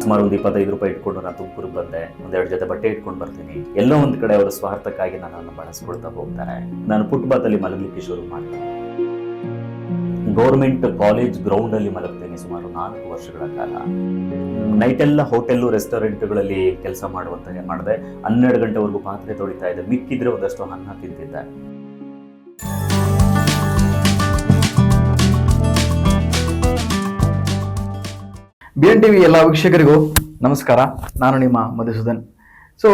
ಸುಮಾರು ಒಂದು ಇಪ್ಪತ್ತೈದು ರೂಪಾಯಿ ಇಟ್ಕೊಂಡು ನಾನು ತುಮಕೂರಿಗೆ ಬಂದೆ. ಒಂದೆರಡು ಜೊತೆ ಬಟ್ಟೆ ಇಟ್ಕೊಂಡು ಬರ್ತೀನಿ. ಎಲ್ಲೋ ಒಂದು ಕಡೆ ಅವರ ಸ್ವಾರ್ಥಕ್ಕಾಗಿ ನನ್ನನ್ನು ಬಳಸ್ಕೊಳ್ತಾ ಹೋಗ್ತಾರೆ. ನಾನು ಫುಟ್ಬಾತಲ್ಲಿ ಮಲಗಲಿಕ್ಕೆ ಶುರು ಮಾಡ್ತೀನಿ ಗೌರ್ಮೆಂಟ್ ಕಾಲೇಜ್ ಗ್ರೌಂಡ್ ಅಲ್ಲಿ ಮಲಗ್ತೇನೆ ಸುಮಾರು ನಾಲ್ಕು ವರ್ಷಗಳ ಕಾಲ. ನೈಟ್ ಎಲ್ಲ ಹೋಟೆಲ್ಲು, ರೆಸ್ಟೋರೆಂಟ್ಗಳಲ್ಲಿ ಕೆಲಸ ಮಾಡುವಂತ ಮಾಡಿದೆ. ಹನ್ನೆರಡು ಗಂಟೆವರೆಗೂ ಪಾತ್ರೆ ತೊಳಿತಾ ಇದ್ದೆ. ಮಿಕ್ಕಿದ್ರೆ ಒಂದಷ್ಟು ಅನ್ನ ತಿಂತಿದ್ದೆ. ಬಿ ಎನ್ ಟಿವಿ ಎಲ್ಲ ವೀಕ್ಷಕರಿಗೂ ನಮಸ್ಕಾರ. ನಾನು ನಿಮ್ಮ ಮಧುಸೂದನ್. ಸೊ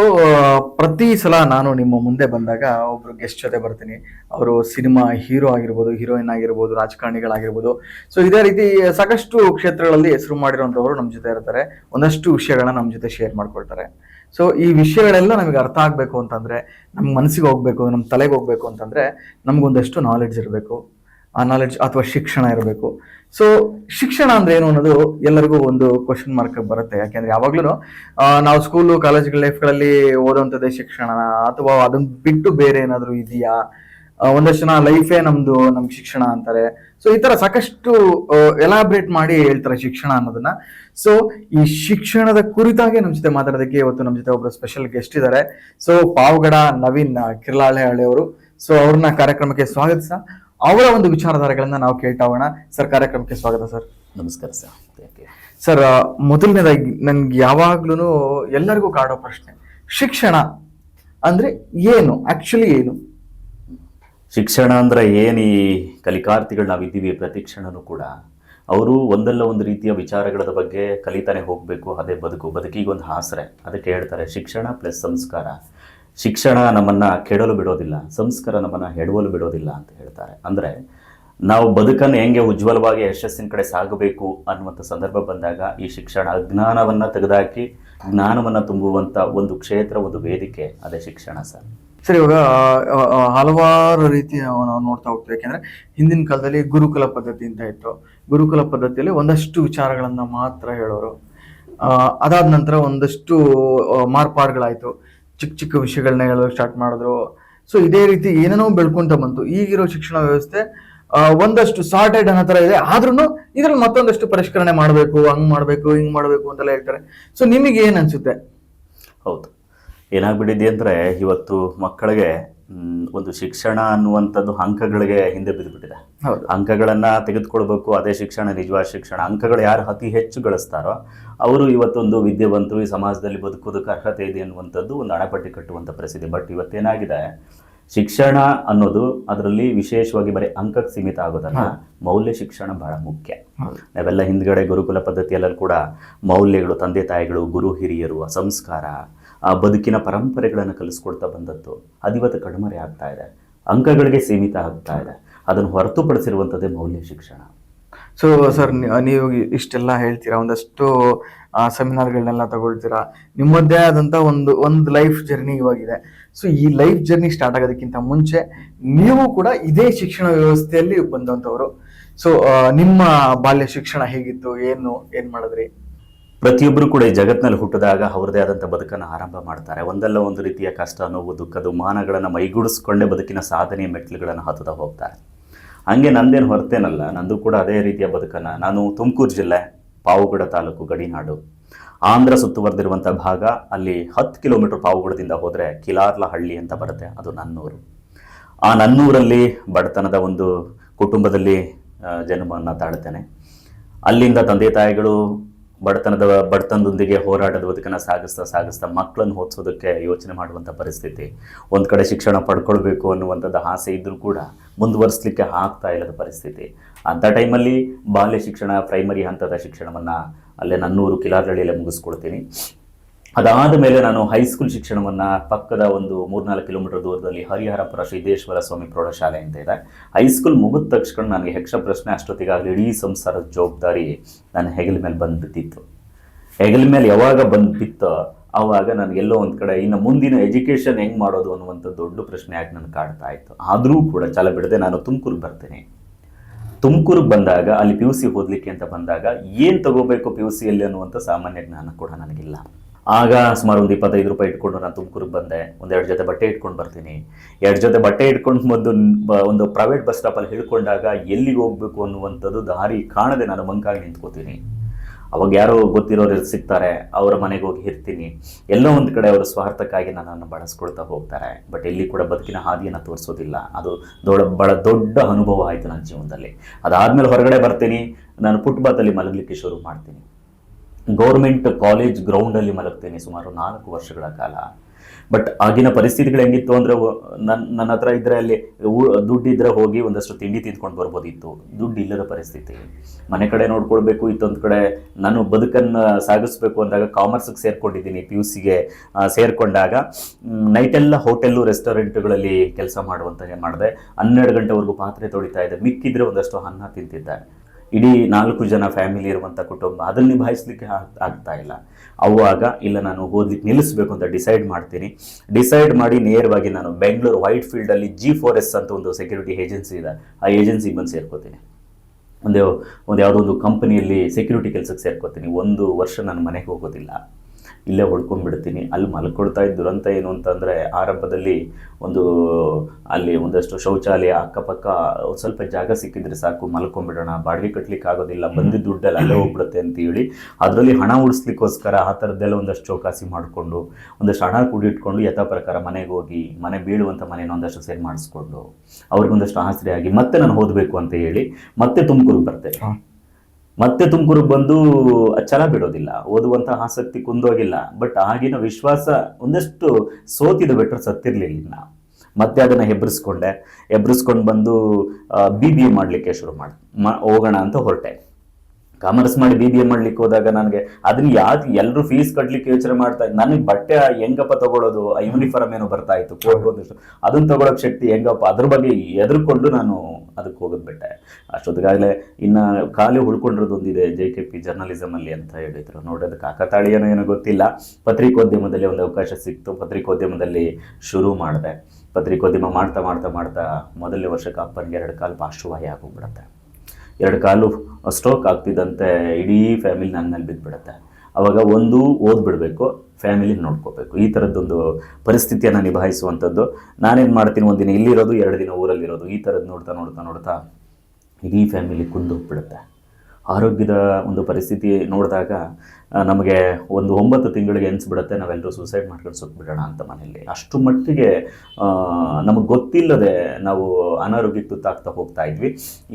ಪ್ರತಿ ಸಲ ನಾನು ನಿಮ್ಮ ಮುಂದೆ ಬಂದಾಗ ಒಬ್ರು ಗೆಸ್ಟ್ ಜೊತೆ ಬರ್ತೀನಿ. ಅವರು ಸಿನಿಮಾ ಹೀರೋ ಆಗಿರ್ಬೋದು ಹೀರೋಯಿನ್ ಆಗಿರ್ಬೋದು, ರಾಜಕಾರಣಿಗಳಾಗಿರ್ಬೋದು. ಸೊ ಇದೇ ರೀತಿ ಸಾಕಷ್ಟು ಕ್ಷೇತ್ರಗಳಲ್ಲಿ ಹೆಸರು ಮಾಡಿರುವಂಥವ್ರು ನಮ್ಮ ಜೊತೆ ಇರ್ತಾರೆ. ಒಂದಷ್ಟು ವಿಷಯಗಳನ್ನ ನಮ್ಮ ಜೊತೆ ಶೇರ್ ಮಾಡ್ಕೊಳ್ತಾರೆ. ಸೊ ಈ ವಿಷಯಗಳೆಲ್ಲ ನಮಗೆ ಅರ್ಥ ಆಗಬೇಕು ಅಂತಂದರೆ ನಮ್ಮ ಮನಸ್ಸಿಗೆ ಹೋಗ್ಬೇಕು, ನಮ್ಮ ತಲೆಗೆ ಹೋಗ್ಬೇಕು ಅಂತಂದರೆ ನಮಗೊಂದಷ್ಟು ನಾಲೆಡ್ಜ್ ಇರಬೇಕು. ಆ ನಾಲೆಡ್ಜ್ ಅಥವಾ ಶಿಕ್ಷಣ ಇರಬೇಕು. ಸೊ ಶಿಕ್ಷಣ ಅಂದ್ರೆ ಏನು ಅನ್ನೋದು ಎಲ್ಲರಿಗೂ ಒಂದು ಕ್ವಶನ್ ಮಾರ್ಕ್ ಬರುತ್ತೆ. ಯಾಕೆಂದ್ರೆ ಯಾವಾಗ್ಲೂ ನಾವು ಸ್ಕೂಲು ಕಾಲೇಜ್ಗಳ ಲೈಫ್ಗಳಲ್ಲಿ ಓದೋಂಥದ್ದೇ ಶಿಕ್ಷಣ ಅಥವಾ ಅದನ್ನ ಬಿಟ್ಟು ಬೇರೆ ಏನಾದರೂ ಇದೆಯಾ? ಒಂದಷ್ಟು ಜನ ಲೈಫೇ ನಮ್ದು ನಮ್ ಶಿಕ್ಷಣ ಅಂತಾರೆ. ಸೊ ಈ ತರ ಸಾಕಷ್ಟು ಎಲಾಬ್ರೇಟ್ ಮಾಡಿ ಹೇಳ್ತಾರೆ ಶಿಕ್ಷಣ ಅನ್ನೋದನ್ನ. ಸೊ ಈ ಶಿಕ್ಷಣದ ಕುರಿತಾಗೆ ನಮ್ಮ ಜೊತೆ ಮಾತಾಡೋದಕ್ಕೆ ಇವತ್ತು ನಮ್ಮ ಜೊತೆ ಒಬ್ರು ಸ್ಪೆಷಲ್ ಗೆಸ್ಟ್ ಇದ್ದಾರೆ ಸೊ ಪಾವಗಡ ನವೀನ್ ಕಿರ್ಲಾಳೆ ಹಳ್ಳಿಯವರು ಸೊ ಅವ್ರನ್ನ ಕಾರ್ಯಕ್ರಮಕ್ಕೆ ಸ್ವಾಗತಿಸ ಅವರ ಒಂದು ವಿಚಾರಧಾರೆಗಳನ್ನ ನಾವು ಕೇಳ್ತಾ ಹೋಗೋಣ. ಸರ್ ಕಾರ್ಯಕ್ರಮಕ್ಕೆ ಸ್ವಾಗತ ಸರ್. ನಮಸ್ಕಾರ ಸರ್. ಸರ್ ಮೊದಲನೇದಾಗಿ ನನ್ಗೆ ಯಾವಾಗ್ಲೂ ಎಲ್ಲರಿಗೂ ಕಾಡೋ ಪ್ರಶ್ನೆ. ಶಿಕ್ಷಣ ಅಂದ್ರೆ ಏನು? ಆಕ್ಚುಲಿ ಏನು? ಶಿಕ್ಷಣ ಅಂದ್ರೆ ಏನು ಈ ಕಲಿಕಾರ್ಥಿಗಳು ನಾವಿದ್ದೀವಿ ಪ್ರತಿ ಕ್ಷಣನೂ ಕೂಡ. ಅವರು ಒಂದಲ್ಲ ಒಂದು ರೀತಿಯ ವಿಚಾರಗಳ ಬಗ್ಗೆ ಕಲಿತಾನೆ ಹೋಗಬೇಕು ಅದೇ ಬದುಕು. ಬದುಕಿಗೆ ಒಂದು ಆಸರೆ. ಅದಕ್ಕೆ ಹೇಳ್ತಾರೆ ಶಿಕ್ಷಣ ಪ್ಲಸ್ ಸಂಸ್ಕಾರ. ಶಿಕ್ಷಣ ನಮ್ಮನ್ನ ಕೆಡಲು ಬಿಡೋದಿಲ್ಲ, ಸಂಸ್ಕಾರ ನಮ್ಮನ್ನ ಹೆಡವಲು ಬಿಡೋದಿಲ್ಲ ಅಂತ ಹೇಳ್ತಾರೆ. ಅಂದ್ರೆ ನಾವು ಬದುಕನ್ನು ಹೆಂಗೆ ಉಜ್ವಲವಾಗಿ ಯಶಸ್ಸಿನ ಕಡೆ ಸಾಗಬೇಕು ಅನ್ನುವಂಥ ಸಂದರ್ಭ ಬಂದಾಗ ಈ ಶಿಕ್ಷಣ, ಅಜ್ಞಾನವನ್ನ ತೆಗೆದುಹಾಕಿ ಜ್ಞಾನವನ್ನ ತುಂಬುವಂತ ಒಂದು ಕ್ಷೇತ್ರ, ಒಂದು ವೇದಿಕೆ, ಅದೇ ಶಿಕ್ಷಣ ಸರ್. ಸರ್, ಇವಾಗ ಹಲವಾರು ರೀತಿಯ ನಾವು ನೋಡ್ತಾ ಹೋಗ್ತೀವಿ. ಯಾಕೆಂದ್ರೆ ಹಿಂದಿನ ಕಾಲದಲ್ಲಿ ಗುರುಕುಲ ಪದ್ಧತಿ ಅಂತ ಇತ್ತು. ಗುರುಕುಲ ಪದ್ಧತಿಯಲ್ಲಿ ಒಂದಷ್ಟು ವಿಚಾರಗಳನ್ನು ಮಾತ್ರ ಹೇಳೋರು. ಅದಾದ ನಂತರ ಒಂದಷ್ಟು ಮಾರ್ಪಾಡುಗಳಾಯ್ತು. ಚಿಕ್ಕ ಚಿಕ್ಕ ವಿಷಯಗಳನ್ನ ಹೇಳೋಕೆ ಸ್ಟಾರ್ಟ್ ಮಾಡಿದ್ರು. ಸೊ ಇದೇ ರೀತಿ ಏನೇನೋ ಬೆಳ್ಕೊಂತ ಬಂತು. ಈಗಿರೋ ಶಿಕ್ಷಣ ವ್ಯವಸ್ಥೆ ಒಂದಷ್ಟು ಸಾರ್ಟೆಡ್ ಅನ್ನೋ ಥರ ಇದೆ. ಆದ್ರೂ ಇದ್ರಲ್ಲಿ ಮತ್ತೊಂದಷ್ಟು ಪರಿಷ್ಕರಣೆ ಮಾಡಬೇಕು ಹಂಗ್ ಮಾಡಬೇಕು ಹಿಂಗ್ ಮಾಡಬೇಕು ಅಂತೆಲ್ಲ ಹೇಳ್ತಾರೆ. ಸೊ ನಿಮಗೆ ಏನು ಅನ್ಸುತ್ತೆ? ಹೌದು. ಏನಾಗ್ಬಿಟ್ಟಿದೆ ಅಂದರೆ ಇವತ್ತು ಮಕ್ಕಳಿಗೆ ಒಂದು ಶಿಕ್ಷಣ ಅನ್ನುವಂಥದ್ದು ಅಂಕಗಳಿಗೆ ಹಿಂದೆ ಬಿದ್ದುಬಿಟ್ಟಿದೆ. ಹೌದು. ಅಂಕಗಳನ್ನು ತೆಗೆದುಕೊಳ್ಬೇಕು ಅದೇ ಶಿಕ್ಷಣ ನಿಜವಾದ ಶಿಕ್ಷಣ. ಅಂಕಗಳು ಯಾರು ಅತಿ ಹೆಚ್ಚು ಗಳಿಸ್ತಾರೋ ಅವರು ಇವತ್ತೊಂದು ವಿದ್ಯಾವಂತರು ಈ ಸಮಾಜದಲ್ಲಿ ಬದುಕೋದಕ್ಕೆ ಅರ್ಹತೆ ಇದೆ ಅನ್ನುವಂಥದ್ದು ಒಂದು ಅಣಪಟ್ಟಿ ಕಟ್ಟುವಂಥ ಪರಿಸ್ಥಿತಿ. ಬಟ್ ಇವತ್ತೇನಾಗಿದೆ? ಶಿಕ್ಷಣ ಅನ್ನೋದು ಅದರಲ್ಲಿ ವಿಶೇಷವಾಗಿ ಬರೀ ಅಂಕಕ್ಕೆ ಸೀಮಿತ ಆಗೋದಲ್ಲ ಮೌಲ್ಯ ಶಿಕ್ಷಣ ಬಹಳ ಮುಖ್ಯ. ನಾವೆಲ್ಲ ಹಿಂದ್ಗಡೆ ಗುರುಕುಲ ಪದ್ಧತಿಯಲ್ಲೂ ಕೂಡ ಮೌಲ್ಯಗಳು ತಂದೆ ತಾಯಿಗಳು ಗುರು ಹಿರಿಯರು ಸಂಸ್ಕಾರ ಆ ಬದುಕಿನ ಪರಂಪರೆಗಳನ್ನು ಕಲಿಸ್ಕೊಡ್ತಾ ಬಂದದ್ದು ಅದಿವತ್ತು ಕಡಿಮೆ ಆಗ್ತಾ ಇದೆ. ಅಂಕಗಳಿಗೆ ಸೀಮಿತ ಆಗ್ತಾ ಇದೆ. ಅದನ್ನು ಹೊರತುಪಡಿಸಿರುವಂಥದ್ದೇ ಮೌಲ್ಯ ಶಿಕ್ಷಣ. ಸೊ ಸರ್ ನೀವು ಇಷ್ಟೆಲ್ಲ ಹೇಳ್ತೀರಾ? ಒಂದಷ್ಟು ಸೆಮಿನಾರ್ಗಳನ್ನೆಲ್ಲ ತಗೊಳ್ತೀರಾ? ನಿಮ್ಮದೇ ಆದಂತ ಒಂದು ಒಂದು ಲೈಫ್ ಜರ್ನಿ ಇವಾಗಿದೆ. ಸೊ ಈ ಲೈಫ್ ಜರ್ನಿ ಸ್ಟಾರ್ಟ್ ಆಗೋದಕ್ಕಿಂತ ಮುಂಚೆ ನೀವು ಕೂಡ ಇದೇ ಶಿಕ್ಷಣ ವ್ಯವಸ್ಥೆಯಲ್ಲಿ ಬಂದಂಥವ್ರು. ಸೊ ನಿಮ್ಮ ಬಾಲ್ಯ ಶಿಕ್ಷಣ ಹೇಗಿತ್ತು? ಏನು, ಏನ್ ಮಾಡಿದ್ರಿ? ಪ್ರತಿಯೊಬ್ಬರು ಕೂಡ ಈ ಜಗತ್ತಿನಲ್ಲಿ ಹುಟ್ಟಿದಾಗ ಅವ್ರದೇ ಆದಂಥ ಬದುಕನ್ನು ಆರಂಭ ಮಾಡ್ತಾರೆ. ಒಂದಲ್ಲ ಒಂದು ರೀತಿಯ ಕಷ್ಟ, ನೋವು, ದುಃಖ ಮಾನಗಳನ್ನು ಮೈಗೂಡಿಸ್ಕೊಂಡೇ ಬದುಕಿನ ಸಾಧನೆಯ ಮೆಟ್ಲುಗಳನ್ನು ಹತ್ತುತ್ತಾ ಹೋಗ್ತಾರೆ. ಹಂಗೆ ನಂದೇನು ಹೊರತೇನಲ್ಲ, ನಂದು ಕೂಡ ಅದೇ ರೀತಿಯ ಬದುಕನ್ನು. ನಾನು ತುಮಕೂರು ಜಿಲ್ಲೆ, ಪಾವುಗಡ ತಾಲೂಕು ಗಡಿನಾಡು. ಆಂಧ್ರ ಸುತ್ತುವರೆದಿರುವಂಥ ಭಾಗ ಅಲ್ಲಿ ಹತ್ತು ಕಿಲೋಮೀಟರ್ ಪಾವುಗಡದಿಂದ ಹೋದರೆ ಕಿಲಾರ್ಲ ಹಳ್ಳಿ ಅಂತ ಬರುತ್ತೆ, ಅದು ನನ್ನೂರು. ಆ ನನ್ನೂರಲ್ಲಿ ಬಡತನದ ಒಂದು ಕುಟುಂಬದಲ್ಲಿ ಜನ್ಮವನ್ನು ತಾಳ್ತೇನೆ ಅಲ್ಲಿಂದ ತಂದೆ ತಾಯಿಗಳು ಬಡತನದ ಬಡತನದೊಂದಿಗೆ ಹೋರಾಟದ ಬದುಕನ್ನು ಸಾಗಿಸ್ತಾ ಸಾಗಿಸ್ತಾ ಮಕ್ಕಳನ್ನು ಓದಿಸೋದಕ್ಕೆ ಯೋಚನೆ ಮಾಡುವಂಥ ಪರಿಸ್ಥಿತಿ. ಒಂದು ಕಡೆ ಶಿಕ್ಷಣ ಪಡ್ಕೊಳ್ಬೇಕು ಅನ್ನುವಂಥದ್ದು ಆಸೆ ಇದ್ದರೂ ಕೂಡ ಮುಂದುವರಿಸಲಿಕ್ಕೆ ಆಗ್ತಾ ಇಲ್ಲದ ಪರಿಸ್ಥಿತಿ. ಅಂಥ ಟೈಮಲ್ಲಿ ಬಾಲ್ಯ ಶಿಕ್ಷಣ ಪ್ರೈಮರಿ ಹಂತದ ಶಿಕ್ಷಣವನ್ನು ಅಲ್ಲೇ ನನ್ನೂರು ಕಿಲಾರಳ್ಳಿಯಲ್ಲೇ ಮುಗಿಸ್ಕೊಳ್ತೀನಿ ಅದಾದ ಮೇಲೆ ನಾನು ಹೈಸ್ಕೂಲ್ ಶಿಕ್ಷಣವನ್ನು ಪಕ್ಕದ ಒಂದು ಮೂರ್ನಾಲ್ಕು ಕಿಲೋಮೀಟರ್ ದೂರದಲ್ಲಿ ಹರಿಹರಪುರ ಸಿದ್ದೇಶ್ವರ ಸ್ವಾಮಿ ಪ್ರೌಢಶಾಲೆ ಅಂತ ಇದೆ ಹೈಸ್ಕೂಲ್ ಮುಗಿದ ತಕ್ಷಣ ನನಗೆ ಯಕ್ಷ ಪ್ರಶ್ನೆ ಅಷ್ಟೊತ್ತಿಗಾಗಲಿ ಇಡೀ ಸಂಸಾರದ ಜವಾಬ್ದಾರಿ ನನ್ನ ಹೆಗಲ ಮೇಲೆ ಬಂದ್ಬಿಟ್ಟಿತ್ತು. ಹೆಗಲ ಮೇಲೆ ಯಾವಾಗ ಬಂದು ಬಿತ್ತೋ ಆವಾಗ ನನಗೆಲ್ಲೋ ಒಂದು ಕಡೆ ಇನ್ನು ಮುಂದಿನ ಎಜುಕೇಷನ್ ಹೆಂಗೆ ಮಾಡೋದು ಅನ್ನುವಂಥ ದೊಡ್ಡ ಪ್ರಶ್ನೆ ಯಾಕೆ ನನಗೆ ಕಾಡ್ತಾ ಇತ್ತು. ಆದರೂ ಕೂಡ ಛಲ ಬಿಡದೆ ನಾನು ತುಮಕೂರಿಗೆ ಬರ್ತೇನೆ. ತುಮಕೂರಿಗೆ ಬಂದಾಗ, ಅಲ್ಲಿ ಪಿ ಯು ಸಿ ಓದಲಿಕ್ಕೆ ಅಂತ ಬಂದಾಗ ಏನು ತಗೋಬೇಕು ಪಿ ಯು ಸಿಯಲ್ಲಿ ಅನ್ನುವಂಥ ಸಾಮಾನ್ಯ ಜ್ಞಾನ ಕೂಡ ನನಗಿಲ್ಲ. ಆಗ ಸುಮಾರು ಒಂದು ಇಪ್ಪತ್ತೈದು ರೂಪಾಯಿ ಇಟ್ಕೊಂಡು ನಾನು ತುಮಕೂರಿಗೆ ಬಂದೆ. ಒಂದೆರಡು ಜೊತೆ ಬಟ್ಟೆ ಇಟ್ಕೊಂಡು ಬರ್ತೀನಿ. ಎರಡು ಜೊತೆ ಬಟ್ಟೆ ಇಟ್ಕೊಂಡು ಬಂದು ಒಂದು ಪ್ರೈವೇಟ್ ಬಸ್ ಸ್ಟಾಪಲ್ಲಿ ಹಿಡ್ಕೊಂಡಾಗ ಎಲ್ಲಿಗೆ ಹೋಗಬೇಕು ಅನ್ನುವಂಥದ್ದು ದಾರಿ ಕಾಣದೆ ನಾನು ಮಂಕಾಗಿ ನಿಂತ್ಕೋತೀನಿ. ಅವಾಗ ಯಾರೋ ಗೊತ್ತಿರೋರು ಸಿಗ್ತಾರೆ, ಅವರ ಮನೆಗೆ ಹೋಗಿ ಇರ್ತೀನಿ. ಎಲ್ಲೋ ಒಂದು ಕಡೆ ಅವರು ಸ್ವಾರ್ಥಕ್ಕಾಗಿ ನನ್ನನ್ನು ಬಳಸ್ಕೊಳ್ತಾ ಹೋಗ್ತಾರೆ. ಬಟ್ ಎಲ್ಲಿ ಕೂಡ ಬದುಕಿನ ಹಾದಿಯನ್ನು ತೋರಿಸೋದಿಲ್ಲ. ಅದು ದೊಡ್ಡ, ಬಹಳ ದೊಡ್ಡ ಅನುಭವ ಆಯಿತು ನನ್ನ ಜೀವನದಲ್ಲಿ. ಅದಾದಮೇಲೆ ಹೊರಗಡೆ ಬರ್ತೀನಿ. ನಾನು ಫುಟ್ಬಾತಲ್ಲಿ ಮಲಗಲಿಕ್ಕೆ ಶುರು ಮಾಡ್ತೀನಿ. ಗೌರ್ಮೆಂಟ್ ಕಾಲೇಜ್ ಗ್ರೌಂಡಲ್ಲಿ ಮಲಗ್ತೇನೆ ಸುಮಾರು ನಾಲ್ಕು ವರ್ಷಗಳ ಕಾಲ. ಬಟ್ ಆಗಿನ ಪರಿಸ್ಥಿತಿಗಳು ಹೆಂಗಿತ್ತು ಅಂದರೆ ನನ್ನ ನನ್ನ ಹತ್ರ ಇದ್ದರೆ ಅಲ್ಲಿ ದುಡ್ಡಿದ್ರೆ ಹೋಗಿ ಒಂದಷ್ಟು ತಿಂಡಿ ತಿಂದ್ಕೊಂಡು ಬರ್ಬೋದಿತ್ತು. ದುಡ್ಡು ಇಲ್ಲದ ಪರಿಸ್ಥಿತಿ. ಮನೆ ಕಡೆ ನೋಡ್ಕೊಳ್ಬೇಕು, ಇತ್ತೊಂದು ಕಡೆ ನಾನು ಬದುಕನ್ನು ಸಾಗಿಸ್ಬೇಕು ಅಂದಾಗ ಕಾಮರ್ಸ್ಗೆ ಸೇರ್ಕೊಂಡಿದ್ದೀನಿ ಪಿ ಯು ಸಿಗೆ ಸೇರಿಕೊಂಡಾಗ ನೈಟೆಲ್ಲ ಹೋಟೆಲ್ಲು ರೆಸ್ಟೋರೆಂಟ್ಗಳಲ್ಲಿ ಕೆಲಸ ಮಾಡುವಂತ ಮಾಡಿದೆ. ಹನ್ನೆರಡು ಗಂಟೆವರೆಗೂ ಪಾತ್ರೆ ತೊಳಿತಾ ಇದ್ದೆ. ಮಿಕ್ಕಿದ್ರೆ ಒಂದಷ್ಟು ಅನ್ನ ತಿಂತಿದ್ದೆ. ಇಡೀ ನಾಲ್ಕು ಜನ ಫ್ಯಾಮಿಲಿ ಇರುವಂಥ ಕುಟುಂಬ ಅದನ್ನು ನಿಭಾಯಿಸ್ಲಿಕ್ಕೆ ಆಗ್- ಆಗ್ತಾ ಇಲ್ಲ. ಅವಾಗ ಇಲ್ಲ, ನಾನು ಓದ್ಲಿಕ್ಕೆ ನಿಲ್ಲಿಸಬೇಕು ಅಂತ ಡಿಸೈಡ್ ಮಾಡ್ತೀನಿ. ಡಿಸೈಡ್ ಮಾಡಿ ನೇರವಾಗಿ ನಾನು ಬೆಂಗಳೂರು ವೈಟ್ ಫೀಲ್ಡಲ್ಲಿ ಜಿ ಫೋರ್ ಎಸ್ ಅಂತ ಒಂದು ಸೆಕ್ಯೂರಿಟಿ ಏಜೆನ್ಸಿ ಇದೆ. ಆ ಏಜೆನ್ಸಿಗೆ ಬಂದು ಸೇರ್ಕೋತೀನಿ. ಒಂದು ಒಂದು ಯಾವುದೋ ಒಂದು ಕಂಪನಿಯಲ್ಲಿ ಸೆಕ್ಯೂರಿಟಿ ಕೆಲಸಕ್ಕೆ ಸೇರ್ಕೋತೀನಿ. ಒಂದು ವರ್ಷ ನಾನು ಮನೆಗೆ ಹೋಗೋದಿಲ್ಲ. ಇಲ್ಲೇ ಹೊಡ್ಕೊಂಡ್ಬಿಡ್ತೀನಿ. ಅಲ್ಲಿ ಮಲ್ಕೊಳ್ತಾ ಇದ್ದ ದುರಂತ ಏನು ಅಂತಂದರೆ ಆರಂಭದಲ್ಲಿ ಒಂದು ಅಲ್ಲಿ ಒಂದಷ್ಟು ಶೌಚಾಲಯ ಅಕ್ಕಪಕ್ಕ ಸ್ವಲ್ಪ ಜಾಗ ಸಿಕ್ಕಿದ್ರೆ ಸಾಕು ಮಲ್ಕೊಂಡ್ಬಿಡೋಣ ಬಾಡಿಗೆ ಕಟ್ಟಲಿಕ್ಕೆ ಆಗೋದಿಲ್ಲ ಬಂದಿದ್ದ ದುಡ್ಡಲ್ಲಿ ಅಲ್ಲೇ ಹೋಗ್ಬಿಡುತ್ತೆ ಅಂತ ಹೇಳಿ ಅದರಲ್ಲಿ ಹಣ ಉಳಿಸ್ಲಿಕ್ಕೋಸ್ಕರ ಆ ಥರದ್ದೆಲ್ಲ ಒಂದಷ್ಟು ಚೌಕಾಸಿ ಮಾಡಿಕೊಂಡು ಒಂದಷ್ಟು ಹಣ ಕೂಡಿಟ್ಕೊಂಡು ಯಥಾ ಪ್ರಕಾರ ಮನೆಗೆ ಹೋಗಿ ಮನೆ ಬೀಳುವಂಥ ಮನೆಯನ್ನು ಒಂದಷ್ಟು ಸೇರ್ ಮಾಡಿಸ್ಕೊಂಡು ಅವ್ರಿಗೊಂದಷ್ಟು ಆಸರೆ ಆಗಿ ಮತ್ತೆ ನಾನು ಓದಬೇಕು ಅಂತ ಹೇಳಿ ಮತ್ತೆ ತುಮಕೂರಿಗೆ ಬರ್ತೇನೆ. ಮತ್ತೆ ತುಮಕೂರು ಬಂದು ಛಲ ಬಿಡೋದಿಲ್ಲ, ಓದುವಂತಹ ಆಸಕ್ತಿ ಕುಂದೋಗಿಲ್ಲ. ಬಟ್ ಆಗಿನ ವಿಶ್ವಾಸ ಒಂದಷ್ಟು ಸೋತಿದ ಬಿಟ್ಟರೆ ಸತ್ತಿರ್ಲಿಲ್ಲ. ಮತ್ತೆ ಅದನ್ನು ಹೆಬ್ಬರಿಸ್ಕೊಂಡೆ ಹೆಬ್ಬರಿಸ್ಕೊಂಡು ಬಂದು ಬಿ ಬಿ ಎ ಮಾಡಲಿಕ್ಕೆ ಶುರು ಮಾಡಿ ಹೋಗೋಣ ಅಂತ ಹೊರಟೆ. ಕಾಮರ್ಸ್ ಮಾಡಿ ಬಿ ಬಿ ಎ ಮಾಡ್ಲಿಕ್ಕೆ ಹೋದಾಗ ನನಗೆ ಅದನ್ನ ಯಾವ್ದು ಎಲ್ಲರೂ ಫೀಸ್ ಕಟ್ಲಿಕ್ಕೆ ಯೋಚನೆ ಮಾಡ್ತಾ, ನನಗೆ ಬಟ್ಟೆ ಹೆಂಗಪ್ಪ ತಗೊಳ್ಳೋದು ಯೂನಿಫಾರ್ಮ್ ಏನೋ ಬರ್ತಾ ಇತ್ತು, ಕೋಟ್ ಒಂದಿಷ್ಟು ಅದನ್ನ ತಗೊಳಕ್ ಶಕ್ತಿ ಹೆಂಗಪ್ಪ? ಅದ್ರ ಬಗ್ಗೆ ಎದುರ್ಕೊಂಡು ನಾನು ಅದಕ್ಕೆ ಹೋಗೋದು ಬಿಟ್ಟೆ. ಅಷ್ಟೊತ್ತಿಗಾಗಲೇ ಇನ್ನು ಖಾಲಿ ಉಳ್ಕೊಂಡಿರೋದು ಒಂದಿದೆ ಜೆ ಕೆ ಪಿ ಜರ್ನಲಿಸಮಲ್ಲಿ ಅಂತ ಹೇಳಿದ್ರು. ನೋಡಿ ಅದಕ್ಕೆ ಕಾಕತಾಳೀಯನೋ ಏನೋ ಗೊತ್ತಿಲ್ಲ. ಪತ್ರಿಕೋದ್ಯಮದಲ್ಲಿ ಒಂದು ಅವಕಾಶ ಸಿಕ್ತು. ಪತ್ರಿಕೋದ್ಯಮದಲ್ಲಿ ಶುರು ಮಾಡಿದೆ. ಪತ್ರಿಕೋದ್ಯಮ ಮಾಡ್ತಾ ಮಾಡ್ತಾ ಮಾಡ್ತಾ ಮೊದಲನೇ ವರ್ಷಕ್ಕೆ ಅಪ್ಪನಿಗೆ ಎರಡು ಕಾಲು ಪಾರ್ಶ್ವವಾಯಿ ಆಗೋಗ್ಬಿಡುತ್ತೆ. ಎರಡು ಕಾಲು ಸ್ಟ್ರೋಕ್ ಆಗ್ತಿದ್ದಂತೆ ಇಡೀ ಫ್ಯಾಮಿಲಿ ನನ್ನ ಮೇಲೆ ಬಿದ್ದುಬಿಡುತ್ತೆ ಅವಾಗ ಒಂದು ಓದ್ಬಿಡಬೇಕು ಫ್ಯಾಮಿಲಿ ನೋಡ್ಕೋಬೇಕು. ಈ ಥರದ್ದೊಂದು ಪರಿಸ್ಥಿತಿಯನ್ನು ನಿಭಾಯಿಸುವಂಥದ್ದು. ನಾನೇನು ಮಾಡ್ತೀನಿ, ಒಂದಿನ ಇಲ್ಲಿರೋದು, ಎರಡು ದಿನ ಊರಲ್ಲಿರೋದು. ಈ ಥರದ್ದು ನೋಡ್ತಾ ನೋಡ್ತಾ ನೋಡ್ತಾ ಇಡೀ ಫ್ಯಾಮಿಲಿ ಕುಂದೋಗ್ಬಿಡುತ್ತೆ. ಆರೋಗ್ಯದ ಒಂದು ಪರಿಸ್ಥಿತಿ ನೋಡಿದಾಗ ನಮಗೆ ಒಂದು ಒಂಬತ್ತು ತಿಂಗಳಿಗೆ ಎನಿಸ್ಬಿಡುತ್ತೆ ನಾವೆಲ್ಲರೂ ಸೂಸೈಡ್ ಮಾಡ್ಕೊಂಡು ಸುಟ್ಬಿಡೋಣ ಅಂತ ಮನೆಯಲ್ಲಿ. ಅಷ್ಟು ಮಟ್ಟಿಗೆ ನಮಗೆ ಗೊತ್ತಿಲ್ಲದೆ ನಾವು ಅನಾರೋಗ್ಯಕ್ಕೆ ತುತ್ತಾಗ್ತಾ ಹೋಗ್ತಾ ಇದ್ವಿ.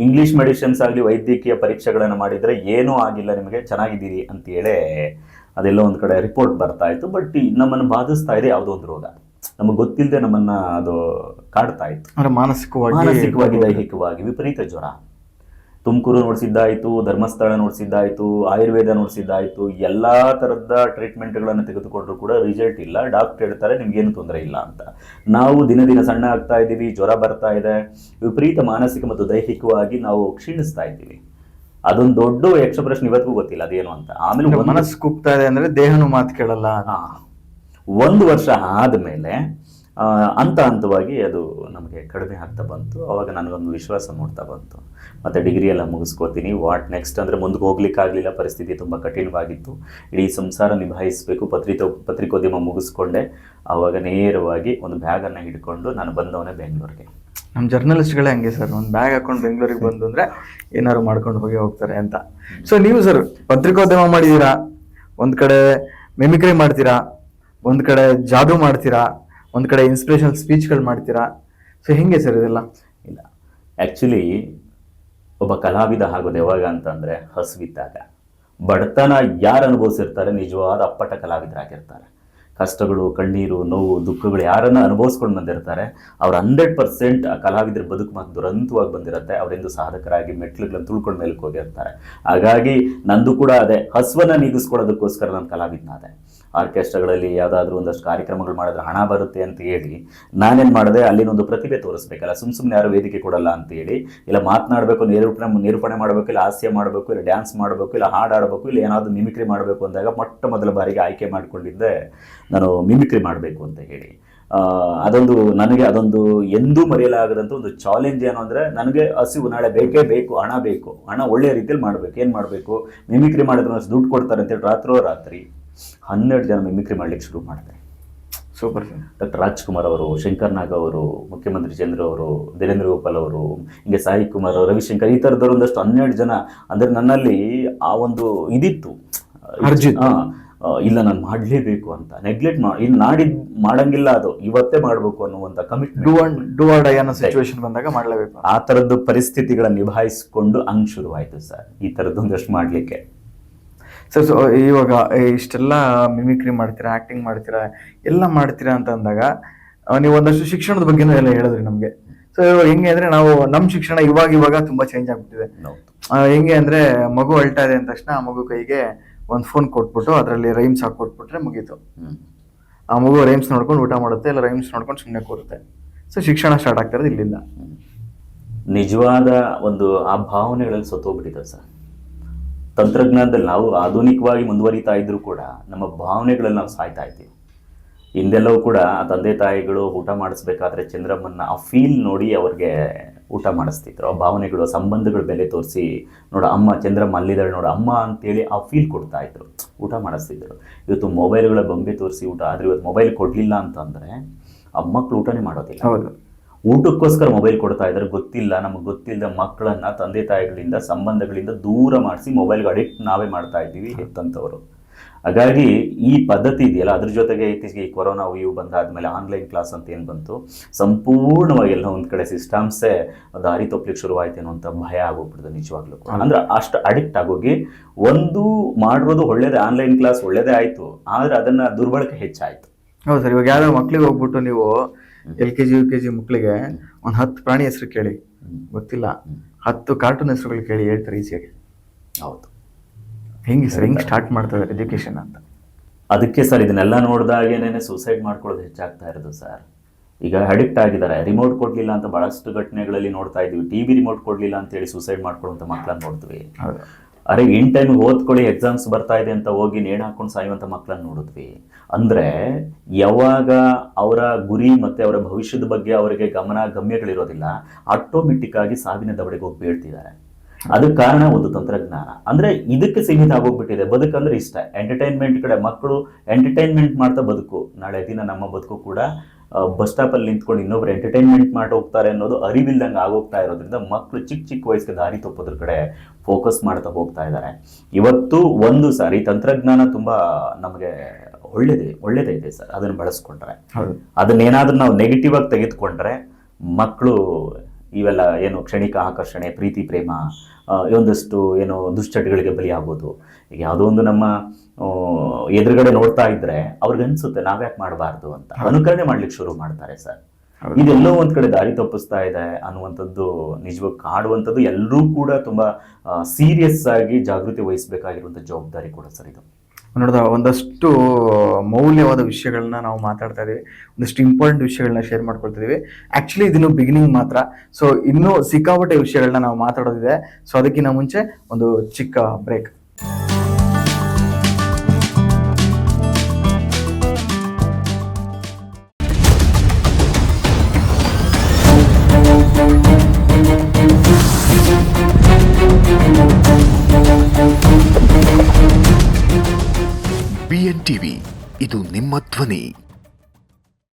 ಇಂಗ್ಲೀಷ್ ಮೆಡಿಸಿನ್ಸ್ ಆಗಲಿ ವೈದ್ಯಕೀಯ ಪರೀಕ್ಷೆಗಳನ್ನು ಮಾಡಿದರೆ ಏನೂ ಆಗಿಲ್ಲ ನಿಮಗೆ ಚೆನ್ನಾಗಿದ್ದೀರಿ ಅಂತೇಳಿ ಅದೆಲ್ಲ ಒಂದು ಕಡೆ ರಿಪೋರ್ಟ್ ಬರ್ತಾ ಇತ್ತು. ಬಟ್ ನಮ್ಮನ್ನು ಬಾಧಿಸ್ತಾ ಇದೆ ಯಾವುದೋ ಒಂದು ರೋಗ. ನಮಗೆ ಗೊತ್ತಿಲ್ಲದೆ ನಮ್ಮನ್ನು ಅದು ಕಾಡ್ತಾ ಇತ್ತು. ಮಾನಸಿಕವಾಗಿ ಮಾನಸಿಕವಾಗಿ ದೈಹಿಕವಾಗಿ ವಿಪರೀತ ಜ್ವರ. ತುಮಕೂರು ನೋಡಿಸಿದ್ದಾಯಿತು ಧರ್ಮಸ್ಥಳ ನೋಡಿಸಿದ್ದಾಯಿತು ಆಯುರ್ವೇದ ನೋಡಿಸಿದ್ದಾಯಿತು ಎಲ್ಲ ಥರದ ಟ್ರೀಟ್ಮೆಂಟ್ಗಳನ್ನು ತೆಗೆದುಕೊಂಡ್ರೂ ಕೂಡ ರಿಸಲ್ಟ್ ಇಲ್ಲ. ಡಾಕ್ಟರ್ ಹೇಳ್ತಾರೆ ನಿಮಗೇನು ತೊಂದರೆ ಇಲ್ಲ ಅಂತ. ನಾವು ದಿನ ದಿನ ಸಣ್ಣ ಆಗ್ತಾ ಇದ್ದೀವಿ ಜ್ವರ ಬರ್ತಾ ಇದೆ. ವಿಪರೀತ ಮಾನಸಿಕ ಮತ್ತು ದೈಹಿಕವಾಗಿ ನಾವು ಕ್ಷೀಣಿಸ್ತಾ ಇದ್ದೀವಿ. ಅದೊಂದು ದೊಡ್ಡ ಯಕ್ಷ ಪ್ರಶ್ನೆ ಇವತ್ತಿಗೂ ಗೊತ್ತಿಲ್ಲ ಅದೇನು ಅಂತ. ಆಮೇಲೆ ಮನಸ್ಸು ಕುಗ್ತಾ ಇದೆ ಅಂದ್ರೆ ದೇಹನೂ ಮಾತು ಕೇಳಲ್ಲ. ಒಂದು ವರ್ಷ ಆದಮೇಲೆ ಹಂತ ಹಂತವಾಗಿ ಅದು ನಮಗೆ ಕಡಿಮೆ ಆಗ್ತಾ ಬಂತು. ಆವಾಗ ನನಗೊಂದು ವಿಶ್ವಾಸ ಮೂಡ್ತಾ ಬಂತು. ಮತ್ತು ಡಿಗ್ರಿ ಎಲ್ಲ ಮುಗಿಸ್ಕೋತೀನಿ. ವಾಟ್ ನೆಕ್ಸ್ಟ್ ಅಂದರೆ ಮುಂದಕ್ಕೆ ಹೋಗ್ಲಿಕ್ಕಾಗಲಿಲ್ಲ ಪರಿಸ್ಥಿತಿ ತುಂಬ ಕಠಿಣವಾಗಿತ್ತು. ಇಡೀ ಸಂಸಾರ ನಿಭಾಯಿಸಬೇಕು. ಪತ್ರಿಕೋ ಪತ್ರಿಕೋದ್ಯಮ ಮುಗಿಸ್ಕೊಂಡೆ. ಆವಾಗ ನೇರವಾಗಿ ಒಂದು ಬ್ಯಾಗನ್ನು ಹಿಡ್ಕೊಂಡು ನಾನು ಬಂದವನೇ ಬೆಂಗಳೂರಿಗೆ. ನಮ್ಮ ಜರ್ನಲಿಸ್ಟ್ಗಳೇ ಹಂಗೆ ಸರ್. ಒಂದು ಬ್ಯಾಗ್ ಹಾಕೊಂಡು ಬೆಂಗಳೂರಿಗೆ ಬಂದು ಅಂದರೆ ಏನಾದ್ರು ಮಾಡ್ಕೊಂಡು ಹೋಗಿ ಹೋಗ್ತಾರೆ ಅಂತ. ಸೊ ನೀವು ಸರ್, ಪತ್ರಿಕೋದ್ಯಮ ಮಾಡಿದ್ದೀರಾ ಒಂದು ಕಡೆ ಮೆಮಿಕ್ರಿ ಮಾಡ್ತೀರಾ? ಒಂದು ಕಡೆ ಜಾದು ಮಾಡ್ತೀರಾ? ಒಂದ್ ಕಡೆ ಇನ್ಸ್ಪಿರೇಷನಲ್ ಸ್ಪೀಚ್ಗಳು ಮಾಡ್ತೀರಾ? ಸೊ ಹೆಂಗೆ ಸರ್ ಇದೆಲ್ಲ? ಇಲ್ಲ. ಆ್ಯಕ್ಚುಲಿ ಒಬ್ಬ ಕಲಾವಿದ ಆಗೋದು ಯಾವಾಗ ಅಂತಂದರೆ ಹಸುವಿದ್ದಾಗ. ಬಡತನ ಯಾರು ಅನುಭವಿಸಿರ್ತಾರೆ? ನಿಜವಾದ ಅಪ್ಪಟ ಕಲಾವಿದರಾಗಿರ್ತಾರೆ. ಕಷ್ಟಗಳು, ಕಣ್ಣೀರು, ನೋವು, ದುಃಖಗಳು ಯಾರನ್ನು ಅನುಭವಿಸ್ಕೊಂಡು ಬಂದಿರ್ತಾರೆ, ಅವ್ರು ಹಂಡ್ರೆಡ್ ಪರ್ಸೆಂಟ್ ಆ ಕಲಾವಿದರ ಬದುಕು ಮಾತು ದುರಂತವಾಗಿ ಬಂದಿರುತ್ತೆ ಅವರೆಂದು ಸಾಧಕರಾಗಿ ಮೆಟ್ಲುಗಳನ್ನು ತುಳ್ಕೊಂಡು ಮೇಲಕ್ಕೆ ಹೋಗಿರ್ತಾರೆ ಹಾಗಾಗಿ ನಂದು ಕೂಡ ಅದೇ, ಹಸುವನ್ನು ನೀಗಿಸ್ಕೊಳ್ಳೋದಕ್ಕೋಸ್ಕರ ನಾನು ಕಲಾವಿದನಾದೆ. ಆರ್ಕೆಸ್ಟ್ರಾಗಳಲ್ಲಿ ಯಾವುದಾದ್ರೂ ಒಂದಷ್ಟು ಕಾರ್ಯಕ್ರಮಗಳು ಮಾಡಿದ್ರೆ ಹಣ ಬರುತ್ತೆ ಅಂತ ಹೇಳಿ ನಾನೇನು ಮಾಡಿದೆ? ಅಲ್ಲಿನ ಒಂದು ಪ್ರತಿಭೆ ತೋರಿಸ್ಬೇಕಲ್ಲ ಸುಮ್ಮ ಸುಮ್ಮನೆ ಯಾರು ವೇದಿಕೆ ಕೊಡಲ್ಲ ಅಂತ ಹೇಳಿ, ಇಲ್ಲ ಮಾತನಾಡಬೇಕು, ನಿರೂಪಣೆ ನಿರೂಪಣೆ ಮಾಡಬೇಕು, ಇಲ್ಲ ಹಾಸ್ಯ ಮಾಡಬೇಕು, ಇಲ್ಲ ಡ್ಯಾನ್ಸ್ ಮಾಡಬೇಕು, ಇಲ್ಲ ಹಾಡಾಡಬೇಕು ಇಲ್ಲ ಏನಾದರೂ ಮಿಮಿಕ್ರಿ ಮಾಡಬೇಕು ಅಂದಾಗ ಮೊಟ್ಟ ಮೊದಲ ಬಾರಿಗೆ ಆಯ್ಕೆ ಮಾಡಿಕೊಂಡಿದ್ದೆ ನಾನು ಮಿಮಿಕ್ರಿ ಮಾಡಬೇಕು ಅಂತ ಹೇಳಿ. ಅದೊಂದು ನನಗೆ ಅದೊಂದು ಎಂದೂ ಮರೆಯಲಾಗದಂಥ ಒಂದು ಚಾಲೆಂಜ್ ಏನು ಅಂದರೆ ನನಗೆ ಹಸಿವು, ನಾಳೆ ಬೇಕೇ ಬೇಕು, ಹಣ ಬೇಕು, ಹಣ ಒಳ್ಳೆಯ ರೀತಿಯಲ್ಲಿ ಮಾಡಬೇಕು, ಏನು ಮಾಡಬೇಕು? ಮಿಮಿಕ್ರಿ ಮಾಡಿದ್ರೆ ದುಡ್ಡು ಕೊಡ್ತಾರೆ ಅಂತೇಳಿ ರಾತ್ರೋ ರಾತ್ರಿ ಹನ್ನೆರಡು ಜನ ಮಿಮಿಕ್ರಿ ಮಾಡ್ಲಿಕ್ಕೆ ಶುರು ಮಾಡಿದೆ ಸೂಪರ್ ಸರ್ ಡಾಕ್ಟರ್ ರಾಜ್ಕುಮಾರ್ ಅವರು ಶಂಕರ್ ನಾಗ್ ಅವರು ಮುಖ್ಯಮಂತ್ರಿ ಚಂದ್ರ ಅವರು ದೇವೇಂದ್ರ ಗೋಪಾಲ್ ಅವರು ಹಿಂಗೆ ಸಾಯಿ ಕುಮಾರ್ ರವಿಶಂಕರ್ ಈ ಥರದವ್ರು ಒಂದಷ್ಟು ಹನ್ನೆರಡು ಜನ ಅಂದರೆ ನನ್ನಲ್ಲಿ ಆ ಒಂದು ಇದಿತ್ತು. ಹಾ, ಇಲ್ಲ ನಾನು ಮಾಡಲೇಬೇಕು ಅಂತ. ನೆಗ್ಲೆಕ್ಟ್ ಮಾಡಿ ಇನ್ನು ನಾಡಿದ್ ಮಾಡಂಗಿಲ್ಲ ಅದು. ಇವತ್ತೇ ಮಾಡಬೇಕು ಅನ್ನುವಂಥ ಡೂ ಕಮಿಟ್ಮೆಂಟ್ ಅನ್ನೋ ಸಿಚುವೇಶನ್ ಬಂದಾಗ ಮಾಡಲೇಬೇಕು. ಆ ಥರದ್ದು ಪರಿಸ್ಥಿತಿಗಳನ್ನು ನಿಭಾಯಿಸಿಕೊಂಡು ಹಂಗೆ ಶುರುವಾಯಿತು ಸರ್. ಈ ಥರದ್ದು ಒಂದಷ್ಟು ಮಾಡಲಿಕ್ಕೆ. ಸರ್ ಸೊ ಇವಾಗ ಇಷ್ಟೆಲ್ಲ ಮಿಮಿಕ್ರಿ ಮಾಡ್ತೀರಾ ಆ್ಯಕ್ಟಿಂಗ್ ಮಾಡ್ತೀರಾ ಎಲ್ಲ ಮಾಡ್ತೀರಾ ಅಂತ ಅಂದಾಗ ನೀವು ಒಂದಷ್ಟು ಶಿಕ್ಷಣದ ಬಗ್ಗೆನೂ ಎಲ್ಲ ಹೇಳಿದ್ರಿ ನಮಗೆ. ಸೊ ಹೆಂಗೆ ಅಂದರೆ ನಾವು ನಮ್ಮ ಶಿಕ್ಷಣ ಇವಾಗ ಇವಾಗ ತುಂಬಾ ಚೇಂಜ್ ಆಗ್ಬಿಟ್ಟಿದೆ. ಹೆಂಗೆ ಅಂದರೆ ಮಗು ಅಳ್ತಾ ಇದೆ ಅಂದ ತಕ್ಷಣ ಆ ಮಗು ಕೈಗೆ ಒಂದು ಫೋನ್ ಕೊಟ್ಬಿಟ್ಟು ಅದರಲ್ಲಿ ರೈಮ್ಸ್ ಹಾಕೊಟ್ಬಿಟ್ರೆ ಮುಗೀತು. ಆ ಮಗು ರೈಮ್ಸ್ ನೋಡ್ಕೊಂಡು ಊಟ ಮಾಡುತ್ತೆ ಇಲ್ಲ ರೈಮ್ಸ್ ನೋಡ್ಕೊಂಡು ಸುಮ್ಮನೆ ಕೂರುತ್ತೆ. ಸೊ ಶಿಕ್ಷಣ ಸ್ಟಾರ್ಟ್ ಆಗ್ತಾ ಇರೋದು ಇಲ್ಲಿಂದ. ನಿಜವಾದ ಒಂದು ಆ ಭಾವನೆಗಳಲ್ಲಿ ಸತ್ತೋಗ್ಬಿಟ್ಟಿದೆ ಸರ್. ತಂತ್ರಜ್ಞಾನದಲ್ಲಿ ನಾವು ಆಧುನಿಕವಾಗಿ ಮುಂದುವರಿತಾ ಇದ್ದರೂ ಕೂಡ ನಮ್ಮ ಭಾವನೆಗಳಲ್ಲಿ ನಾವು ಸಾಯ್ತಾ ಇದ್ದೀವಿ. ಹಿಂದೆಲ್ಲವೂ ಕೂಡ ತಂದೆ ತಾಯಿಗಳು ಊಟ ಮಾಡಿಸ್ಬೇಕಾದ್ರೆ ಚಂದ್ರಮ್ಮನ ಆ ಫೀಲ್ ನೋಡಿ ಅವ್ರಿಗೆ ಊಟ ಮಾಡಿಸ್ತಿದ್ರು. ಆ ಭಾವನೆಗಳು ಸಂಬಂಧಗಳ ಬೆಲೆ ತೋರಿಸಿ ನೋಡು ಅಮ್ಮ, ಚಂದ್ರಮ್ಮ ಅಲ್ಲಿದ್ದಾಳೆ ನೋಡು ಅಮ್ಮ ಅಂತೇಳಿ ಆ ಫೀಲ್ ಕೊಡ್ತಾ ಇದ್ರು. ಊಟ ಮಾಡಿಸ್ತಿದ್ರು. ಇವತ್ತು ಮೊಬೈಲ್ಗಳ ಬೊಂಬೆ ತೋರಿಸಿ ಊಟ ಆದರೆ ಇವತ್ತು ಮೊಬೈಲ್ ಕೊಡಲಿಲ್ಲ ಅಂತಂದರೆ, ಆ ಮಕ್ಕಳು ಊಟನೇ ಮಾಡೋದಿಲ್ಲ. ಹೌದು. ಊಟಕ್ಕೋಸ್ಕರ ಮೊಬೈಲ್ ಕೊಡ್ತಾ ಇದ್ದಾರೆ. ಗೊತ್ತಿಲ್ಲ, ನಮಗೆ ಗೊತ್ತಿಲ್ಲದ ಮಕ್ಕಳನ್ನ ತಂದೆ ತಾಯಿಗಳಿಂದ, ಸಂಬಂಧಗಳಿಂದ ದೂರ ಮಾಡಿಸಿ ಮೊಬೈಲ್ಗೆ ಅಡಿಕ್ಟ್ ನಾವೇ ಮಾಡ್ತಾ ಇದ್ದೀವಿ ಹೆತ್ತಂಥವರು ಹಾಗಾಗಿ ಈ ಪದ್ಧತಿ ಇದೆಯಲ್ಲ, ಅದ್ರ ಜೊತೆಗೆ ಇತ್ತೀಚೆಗೆ ಈ ಕೊರೋನಾ ಇವು ಬಂದಾದ್ಮೇಲೆ ಆನ್ಲೈನ್ ಕ್ಲಾಸ್ ಅಂತ ಏನು ಬಂತು? ಸಂಪೂರ್ಣವಾಗಿ ಎಲ್ಲ ಒಂದು ಕಡೆ ಸಿಸ್ಟಮ್ಸೇ ದಾರಿ ತಪ್ಪಲಿಕ್ಕೆ ಶುರುವಾಯಿತು ಅನ್ನೋಂಥ ಭಯ ಆಗೋಗ್ಬಿಡ್ತದೆ ನಿಜವಾಗ್ಲೂ ಅಂದ್ರೆ ಅಷ್ಟು ಅಡಿಕ್ಟ್ ಆಗೋಗಿ ಒಂದು ಮಾಡಿರೋದು ಒಳ್ಳೇದೇ ಆನ್ಲೈನ್ ಕ್ಲಾಸ್ ಒಳ್ಳೇದೇ ಆಯಿತು, ಆದರೆ ಅದನ್ನು ದುರ್ಬಳಕೆ ಹೆಚ್ಚಾಯಿತು. ಹೌದು ಸರ್, ಇವಾಗ ಯಾವ್ದಾದ್ರು ಮಕ್ಳಿಗೆ ಹೋಗ್ಬಿಟ್ಟು ನೀವು L K G U K G ಮಕ್ಕಳಿಗೆ ಒಂದು ಹತ್ತು ಪ್ರಾಣಿ ಹೆಸರು ಕೇಳಿ. ಗೊತ್ತಿಲ್ಲ. ಹತ್ತು ಕಾರ್ಟೂನ್ ಹೆಸರುಗಳು ಕೇಳಿ ಹೇಳ್ತಾರೆ ಈಸಿಯಾಗಿ. ಹೌದು. ಹೆಂಗೆ ಸರ್ ಹೆಂಗೆ ಸ್ಟಾರ್ಟ್ ಮಾಡ್ತಾರೆ ಇದ್ದಾರೆ ಎಜುಕೇಶನ್ ಅಂತ? ಅದಕ್ಕೆ ಸರ್ ಇದನ್ನೆಲ್ಲ ನೋಡಿದಾಗೇನೆ ಸೂಸೈಡ್ ಮಾಡ್ಕೊಳ್ಳೋದು ಹೆಚ್ಚಾಗ್ತಾ ಇರೋದು ಸರ್. ಈಗ ಅಡಿಕ್ಟ್ ಆಗಿದ್ದಾರೆ. ರಿಮೋಟ್ ಕೊಡ್ಲಿಲ್ಲ ಅಂತ ಬಹಳಷ್ಟು ಘಟನೆಗಳಲ್ಲಿ ನೋಡ್ತಾ ಇದೀವಿ ಟಿ ವಿ ರಿಮೋಟ್ ಕೊಡ್ಲಿಲ್ಲ ಅಂತ ಹೇಳಿ ಸೂಸೈಡ್ ಮಾಡ್ಕೊಳ್ಳುವಂಥ ಮಕ್ಕಳನ್ನ ನೋಡಿದ್ವಿ ಹೌದು. ಅರೆ ಟೈಮ್ ಓದ್ಕೊಳ್ಳಿ ಎಕ್ಸಾಮ್ಸ್ ಬರ್ತಾ ಇದೆ ಅಂತ ಹೋಗಿ ನೇಣು ಹಾಕೊಂಡು ಸಾಯುವಂಥ ಮಕ್ಕಳನ್ನ ನೋಡಿದ್ವಿ. ಅಂದ್ರೆ, ಯಾವಾಗ ಅವರ ಗುರಿ ಮತ್ತೆ ಅವರ ಭವಿಷ್ಯದ ಬಗ್ಗೆ ಅವರಿಗೆ ಗಮನ ಗಮ್ಯಗಳಿರೋದಿಲ್ಲ ಆಟೋಮೆಟಿಕ್ ಆಗಿ ಸಾವಿನ ದವಡೆಗೆ ಹೋಗಿ ಬೀಳ್ತಿದ್ದಾರೆ. ಅದಕ್ಕೆ ಕಾರಣ ಒಂದು ತಂತ್ರಜ್ಞಾನ. ಅಂದ್ರೆ, ಇದಕ್ಕೆ ಸೀಮಿತ ಆಗೋಗ್ಬಿಟ್ಟಿದೆ. ಬದುಕಂದ್ರೆ ಇಷ್ಟ. ಎಂಟರ್ಟೈನ್ಮೆಂಟ್ ಕಡೆ ಮಕ್ಕಳು ಎಂಟರ್ಟೈನ್ಮೆಂಟ್ ಮಾಡ್ತಾ ಬದುಕು. ನಾಳೆ ದಿನ ನಮ್ಮ ಬದುಕು ಕೂಡ ಬಸ್ ಸ್ಟಾಪಲ್ಲಿ ನಿಂತ್ಕೊಂಡು ಇನ್ನೊಬ್ರು ಎಂಟರ್ಟೈನ್ಮೆಂಟ್ ಮಾಡಿ ಹೋಗ್ತಾರೆ ಅನ್ನೋದು ಅರಿವಿಲ್ದಂಗೆ ಆಗೋಗ್ತಾ ಇರೋದ್ರಿಂದ ಮಕ್ಕಳು ಚಿಕ್ಕ ಚಿಕ್ಕ ವಯಸ್ಸಿಗೆ ದಾರಿ ತಪ್ಪೋದ್ರ ಕಡೆ ಫೋಕಸ್ ಮಾಡ್ತಾ ಹೋಗ್ತಾ ಇದ್ದಾರೆ ಇವತ್ತು ಒಂದು ಸಾರಿ ತಂತ್ರಜ್ಞಾನ ತುಂಬಾ ನಮಗೆ ಒಳ್ಳೇದೇ ಒಳ್ಳೇದೇ ಇದೆ ಸರ್. ಅದನ್ನು ಬಳಸ್ಕೊಂಡ್ರೆ. ಅದನ್ನೇನಾದ್ರೂ ನಾವು ನೆಗೆಟಿವ್ ಆಗಿ ತೆಗೆದುಕೊಂಡ್ರೆ ಮಕ್ಕಳು ಇವೆಲ್ಲ ಏನು ಕ್ಷಣಿಕ ಆಕರ್ಷಣೆ ಪ್ರೀತಿ ಪ್ರೇಮ ಒಂದಷ್ಟು ಏನು ದುಶ್ಚಟಗಳಿಗೆ ಬಲಿಯಾಗೋದು ಈಗ ಯಾವುದೋ ಒಂದು ನಮ್ಮ ಎದುರುಗಡೆ ನೋಡ್ತಾ ಇದ್ರೆ ಅವ್ರಿಗೆ ಅನ್ಸುತ್ತೆ ನಾವ್ಯಾಕೆ ಮಾಡಬಾರ್ದು ಅಂತ. ಅನುಕರಣೆ ಮಾಡ್ಲಿಕ್ಕೆ ಶುರು ಮಾಡ್ತಾರೆ ಸರ್. ಇದೆಲ್ಲೋ ಒಂದ್ ಕಡೆ ದಾರಿ ತಪ್ಪಿಸ್ತಾ ಇದೆ ಅನ್ನುವಂಥದ್ದು ನಿಜವಾಗಿ ಕಾಡುವಂಥದ್ದು ಎಲ್ಲರೂ ಕೂಡ ತುಂಬಾ ಸೀರಿಯಸ್ ಆಗಿ ಜಾಗೃತಿ ವಹಿಸಬೇಕಾಗಿರುವಂಥ ಜವಾಬ್ದಾರಿ ಕೂಡ ಸರ್ ಇದು. ನೋಡಿದ, ಒಂದಷ್ಟು ಮೌಲ್ಯವಾದ ವಿಷಯಗಳನ್ನ ನಾವು ಮಾತಾಡ್ತಾ ಇದ್ದೀವಿ ಒಂದಷ್ಟು ಇಂಪಾರ್ಟೆಂಟ್ ವಿಷಯಗಳನ್ನ ಶೇರ್ ಮಾಡ್ಕೊಳ್ತಿದ್ದೀವಿ ಆಕ್ಚುಲಿ ಇದನ್ನು ಬಿಗಿನಿಂಗ್ ಮಾತ್ರ. ಸೊ ಇನ್ನೂ ಸಿಕ್ಕಾಪಟ್ಟೆ ವಿಷಯಗಳನ್ನ ನಾವು ಮಾತಾಡೋದಿದೆ. ಸೊ ಅದಕ್ಕಿಂತ ಮುಂಚೆ ಒಂದು ಚಿಕ್ಕ ಬ್ರೇಕ್ ಬಿಎನ್ ಟಿವಿ ಇದು ನಿಮ್ಮ ಧ್ವನಿ